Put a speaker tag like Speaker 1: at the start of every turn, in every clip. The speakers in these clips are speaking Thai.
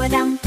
Speaker 1: ตัว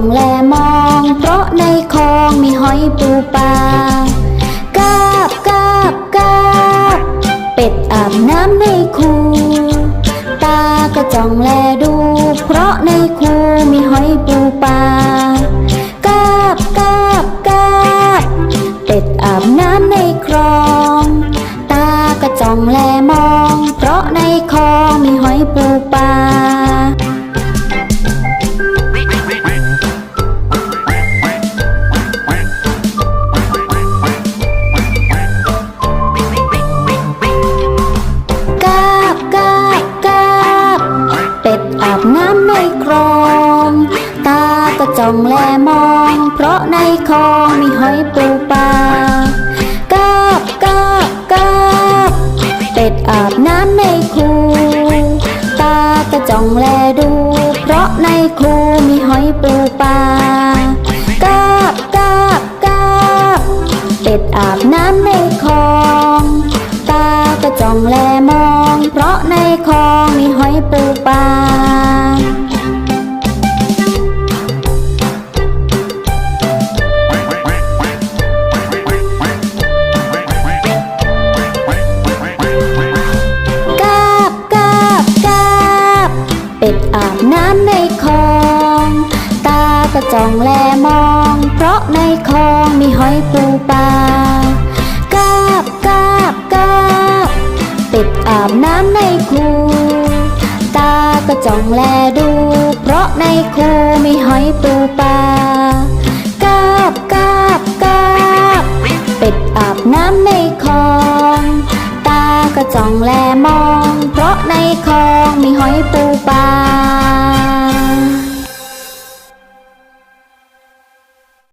Speaker 1: อง
Speaker 2: แลมอง เพราะในคลองมีหอยปูปลากาบกาบกาบ เป็ดอาบน้ำในคูตาก็จ้องแลดู เพราะในคูมีหอยปูปลากาบกาบกาบ เป็ดอาบน้ำ
Speaker 3: ในค
Speaker 2: ลอง ตาก็จ้องแลมอง เพราะในคลอง ครู ตาก็จ้องแลดู เพราะในคูมีหอยปูปลากาบกาบกาบเป็ดอาบน้ำในคลอง ตาก็จ้องแลมอง เพราะในคลองมีหอยปูปลา ก็จ้องแลมอง เพราะในคลองมีหอยปูปลากาบกาบกาบเป็ดอาบน้ำในคูตาก็จ้องแลดู เพราะในคูมีหอยปูปลากาบกาบกาบเป็ดอาบน้ำในคลอง ตาก็จ้องแลมอง เพราะในคลองมีหอยปูปลา